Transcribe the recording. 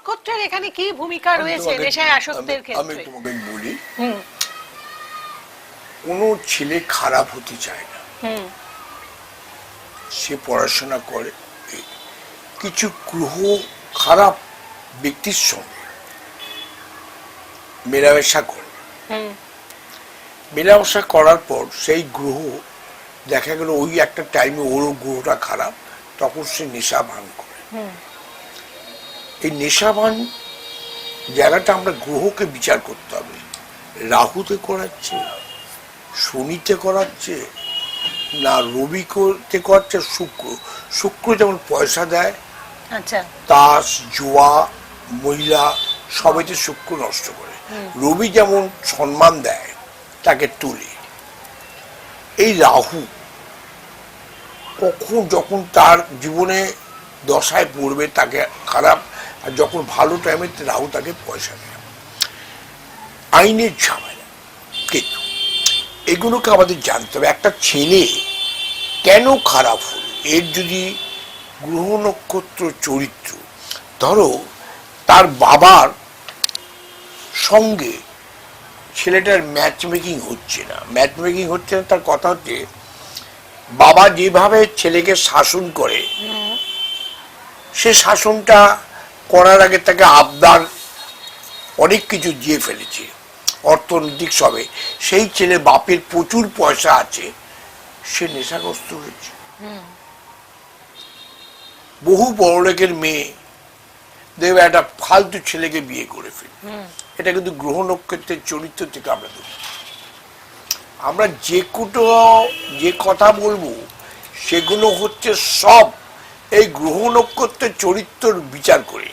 নক্ষত্রের এখানে কি ভূমিকা রয়েছে নেশায় আসক্তের আমি- আমি তোমাকে বলি কোনো ছেলে খারাপ হতে চায় না। সে পড়াশোনা করে কিছু গ্রহ খারাপ ব্যক্তির সঙ্গে মেলামেশা করে। হুম। মেলামেশা করার পর সেই গ্রহ দেখা গেল ওই একটা টাইমে ওর গ্রহটা খারাপ তখন সে নেশা ভাঙ করে। এই নেশাবান জায়গাটা আমরা গ্রহকে বিচার করতে হবে। রাহুতে করাচ্ছে শনিতে করাচ্ছে না রবিতে করাচ্ছে শুক্র শুক্র যেমন পয়সা দেয় আচ্ছা। তাস জুয়া মহিলা সবেতে শুক্র নষ্ট করে। রবি যেমন সম্মান দেয় তাকে তুলে। এই রাহু কখন যখন তার জীবনে দশায় পড়বে তাকে খারাপ আর যখন ভালো টাইমে রাহু তাকে পয়সা দেয়। আইনের ঝামেলা। কিন্তু এগুলোকে আমাদের জানতে হবে। একটা ছেলে কেন খারাপ হল? এর যদি গ্রহ নক্ষত্র চরিত্র ধরো তার বাবার সঙ্গে ছেলেটার ম্যাচ মেকিং হচ্ছে না। ম্যাচ মেকিং হচ্ছে না তার কথা হচ্ছে বাবা যেভাবে ছেলেকে শাসন করে সে শাসনটা করার আগে তাকে আবদার অনেক কিছু দিয়ে ফেলেছে অর্থনৈতিক সবে। সেই ছেলে বাপের প্রচুর পয়সা আছে সে নেশাগ্রস্ত হয়েছে। বহু বড়লোকের মেয়ে দেখবে একটা ফালতু ছেলেকে বিয়ে করে ফেলে। এটা কিন্তু গ্রহ নক্ষত্রের চরিত্র থেকে আমরা দেখি। আমরা যে কুটো যে কথা বলব সেগুলো হচ্ছে সব এই গ্রহ নক্ষত্রের চরিত্র বিচার করে।